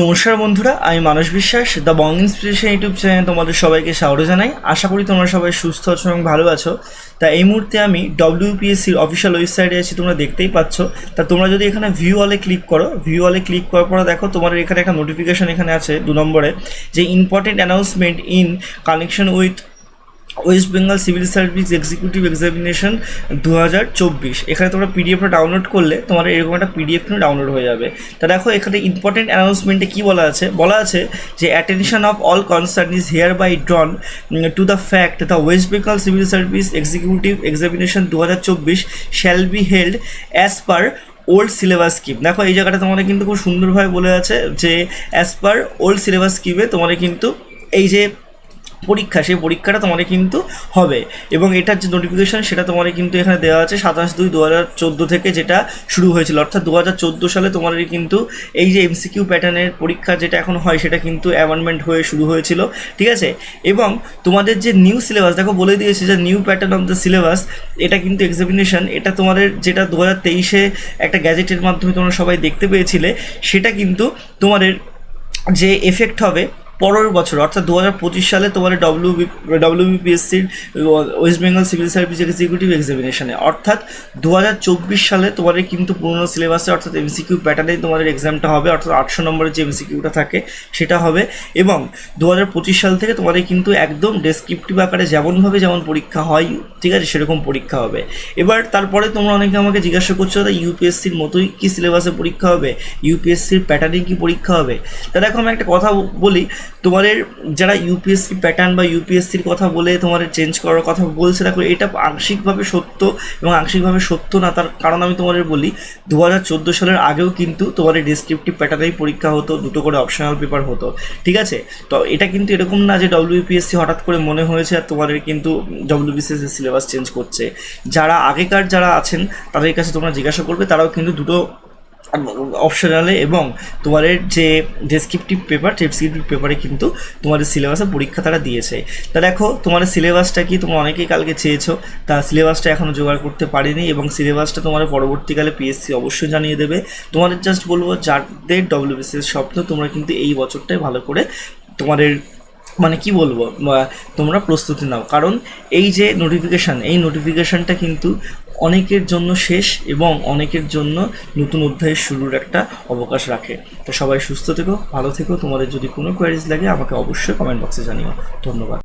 নমস্কার বন্ধুরা, আমি মানস বিশ্বাস দ্য বং ইন্সপিরেশন ইউটিউব চ্যানেলে তোমাদের সবাইকে স্বাগত জানাই। আশা করি তোমরা সবাই সুস্থ আছো এবং ভালো আছো। তা এই মুহূর্তে আমি ডব্লিউপিএসসির অফিসিয়াল ওয়েবসাইটে আছি, তোমরা দেখতেই পাচ্ছ। তা তোমরা যদি এখানে ভিউ অলে ক্লিক করো ভিউ অলে ক্লিক করার পরে দেখো, তোমাদের এখানে একটা নোটিফিকেশন এখানে আছে দু নম্বরে যে important announcement in connection with West Bengal civil service executive examination দু হাজার চব্বিশ। এখানে তোমরা পিডিএফটা ডাউনলোড করলে তোমার এরকম একটা পিডিএফ কিন্তু ডাউনলোড হয়ে যাবে। তা দেখো, এখানে ইম্পর্টেন্ট অ্যানাউন্সমেন্টে কী বলা আছে? বলা আছে যে attention of all concern is hereby drawn to the fact the West Bengal civil service executive examination দু হাজার চব্বিশ shall be held as per old syllabus scheme দেখো, এই জায়গাটা তোমাদের কিন্তু খুব সুন্দরভাবে বলে আছে যে অ্যাজ পার ওল্ড সিলেবাস স্কিমে তোমাদের কিন্তু এই যে পরীক্ষা, সেই পরীক্ষাটা তোমাদের কিন্তু হবে। এবং এটার যে নোটিফিকেশন সেটা তোমাদের কিন্তু এখানে দেওয়া আছে সাতাশ দুই দু হাজার চোদ্দ থেকে যেটা শুরু হয়েছিল। অর্থাৎ দু হাজার চোদ্দ সালে তোমাদের কিন্তু এই যে এমসিকিউ প্যাটার্নের পরীক্ষা যেটা এখন হয়, সেটা কিন্তু অ্যামেন্ডমেন্ট হয়ে শুরু হয়েছিল। ঠিক আছে? এবং তোমাদের যে নিউ সিলেবাস দেখো বলে দিয়েছে যে new pattern of the syllabus এটা কিন্তু এক্সামিনেশন এটা তোমাদের যেটা দু হাজার তেইশে একটা গ্যাজেটের মাধ্যমে তোমরা সবাই দেখতে পেয়েছিলে, সেটা কিন্তু তোমাদের যে এফেক্ট হবে পরের বছর, অর্থাৎ দু হাজার পঁচিশ সালে তোমাদের W ডব্লিউবিপিএসসির West Bengal civil service executive এক্সামিনেশনে অর্থাৎ দু হাজার চব্বিশ সালে তোমাদের কিন্তু পুরনো সিলেবাসে অর্থাৎ এমসিকিউ প্যাটার্নেই তোমাদের এক্সামটা হবে, অর্থাৎ আটশো নম্বরের যে এমসিকিউটা থাকে, সেটা হবে। এবং দু হাজার পঁচিশ সাল থেকে তোমাদের কিন্তু একদম ডেসক্রিপটিভ আকারে যেমনভাবে যেমন পরীক্ষা হয়, ঠিক আছে, সেরকম পরীক্ষা হবে। এবার তারপরে তোমরা অনেকে আমাকে জিজ্ঞাসা করছ, দাদা ইউপিএসসির মতোই কি সিলেবাসে পরীক্ষা হবে? ইউপিএসসির প্যাটার্নে কি পরীক্ষা হবে? তা দেখো, আমি একটা কথা বলি তোমাদের যারা ইউপিএসসি প্যাটার্ন বা ইউপিএসসির কথা বলে তোমাদের চেঞ্জ করার কথা বলছে, দেখো এটা আংশিকভাবে সত্য এবং আংশিকভাবে সত্য না, তার কারণ আমি তোমাদের বলি দু হাজার চোদ্দ সালের আগেও কিন্তু তোমাদের ডিসক্রিপটিভ প্যাটার্নেই পরীক্ষা হতো, দুটো করে অপশনাল পেপার হতো, ঠিক আছে? তো এটা কিন্তু এরকম না যে ডব্লিউপিএসসি হঠাৎ করে মনে হয়েছে আর তোমাদের কিন্তু ডব্লিউবিসিএস সিলেবাস চেঞ্জ করছে। যারা আগেকার যারা আছেন, তাদের কাছে তোমরা জিজ্ঞাসা করবে, তারাও কিন্তু দুটো অপশনালে এবং তোমাদের যে ডেসক্রিপটিভ পেপার ডেসক্রিপটিভ পেপারে কিন্তু তোমাদের সিলেবাসে পরীক্ষা তারা দিয়েছে। তা দেখো, তোমাদের সিলেবাসটা কি তোমরা অনেকেই কালকে চেয়েছো, তা সিলেবাসটা এখনও জোগাড় করতে পারিনি এবং সিলেবাসটা তোমাদের পরবর্তীকালে পিএসসি অবশ্যই জানিয়ে দেবে। তোমাদের জাস্ট বলব, যাদের ডব্লিউবিসিএস স্বপ্ন, তোমরা কিন্তু এই বছরটাই ভালো করে তোমাদের মানে কি বলব তোমরা প্রস্তুতি নাও। কারণ এই যে নোটিফিকেশান এই নোটিফিকেশানটা কিন্তু অনেকের জন্য শেষ এবং অনেকের জন্য নতুন অধ্যায়ের শুরুর একটা অবকাশ রাখে। তো সবাই সুস্থ থেকো, ভালো থেকো। তোমাদের যদি কোনো কোয়ারিজ লাগে, আমাকে অবশ্যই কমেন্ট বক্সে জানিও। ধন্যবাদ।